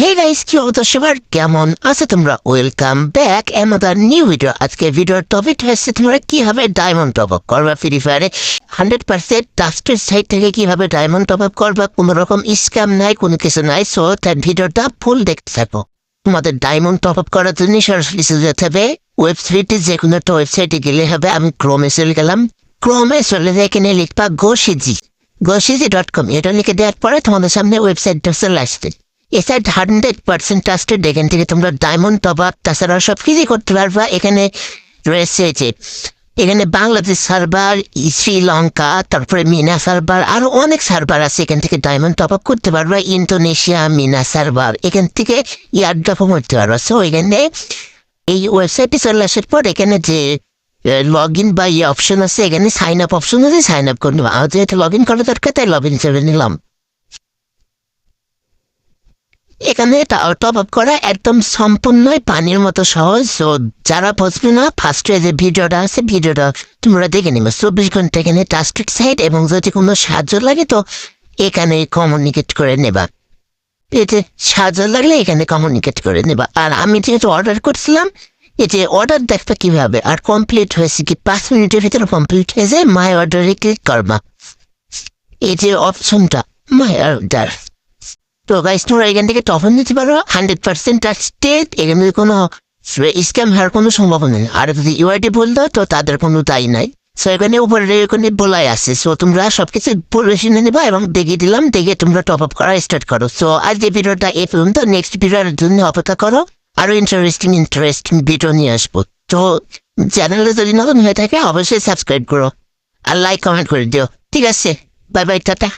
Hey guys কি অবস্থা? সবার কেমন আছে তোমরা? ওয়েলকাম ব্যাক আমাদের নিউ ভিডিও আজকে ভিডিওর টপিক হচ্ছে তোমরা কীভাবে ডায়মন্ড টপ আপ করবা ফ্রি ফায়ারে হান্ড্রেড পার্সেন্ট টাস্টের সাইড থেকে কীভাবে ডায়মন্ড টপ আপ করবা? কোনো রকম স্ক্যাম নাই, কোনো কিছু নাই। সো তার ভিডিওটা ফুল দেখতে থাকো। তোমাদের ডায়মন্ড টপ আপ করার জন্য সরাসরি যেতে হবে ওয়েবসাইটে যে কোনো একটা ওয়েবসাইটে গেলে হবে। আমি ক্রোমে চলে গেলাম। ক্রোমে চলে যেয়ে এখানে লিখবা গোসিজি গোসিজি ডট কম এটা লিখে দেওয়ার পরে তোমাদের সামনে ওয়েবসাইটটা চলে আসবে। এছাড়া হান্ড্রেড পার্সেন্ট ট্রাস্টেড এখান থেকে তোমরা ডায়মন্ড টপ তাছাড়া সব কিছুই করতে পারবা এখানে রয়েছে এখানে বাংলাদেশ সার্ভার, শ্রীলঙ্কা, তারপরে মিনা সার্ভার, আরও অনেক সার্ভার আছে এখান থেকে ডায়মন্ড টপ আপ করতে পারবা। ইন্দোনেশিয়া, মিনা সার্ভার, এখান থেকে ইয়ারড্রপও করতে পারবা। সো এখানে এই ওয়েবসাইটে চলে আসার পর এখানে যে লগ ইন বা ইয়ে অপশন আছে, এখানে সাইন আপ অপশন আছে সাইন আপ করে নেবা আমার যেহেতু লগ ইন করা দরকার, তাই লগ ইন করে নিলাম। এখানে টপ আপ করা একদম সম্পূর্ণই পানির মতো সহজ। তো যারা বুঝবে না ফার্স্টে যে ভিডিওটা আছে, ভিডিওটা তোমরা দেখে নেবে। চব্বিশ ঘণ্টা এখানে টাস্টিক সাইড এবং যদি কোনো সাহায্য লাগে তো এখানে কমিউনিকেট করে নেবা। এতে সাহায্য লাগলে এখানে কমিউনিকেট করে নেবা। আর আমি যেহেতু অর্ডার করছিলাম যে অর্ডার দেখবে কীভাবে? আর কমপ্লিট হয়েছে কি? পাঁচ মিনিটের ভিতরে কমপ্লিট হয়ে যায়। মাই অর্ডারে ক্লিক করবা। এই যে অপশনটা মাই অর্ডার তো গাইস তোমরা এখান থেকে টফন নিতে পারো হান্ড্রেড পার্সেন্ট ট্রাস্টেড এখানে কোনো স্ক্যাম হওয়ার কোনো সম্ভাবনা নেই। আর যদি ইউআইডি বলতো তো তাদের কোনো দায়ী নাই। সো এখানে উপরে এখানে বলাই আছে। সো তোমরা সবকিছু পড়ে শুনে নেবা এবং দেখিয়ে দিলাম, দেখে তোমরা টপ আপ করা স্টার্ট করো। সো আজ এই ভিডিওটা এই পর্যন্ত। নেক্সট ভিডিওর জন্য অপেক্ষা করো। আরও ইন্টারেস্টিং ইন্টারেস্টিং ভিডিও নিয়ে আসব। তো চ্যানেলে যদি নতুন হয়ে থাকে, অবশ্যই সাবস্ক্রাইব করো। আর লাইক কমেন্ট করে দিও। ঠিক আছে। Bye bye tata.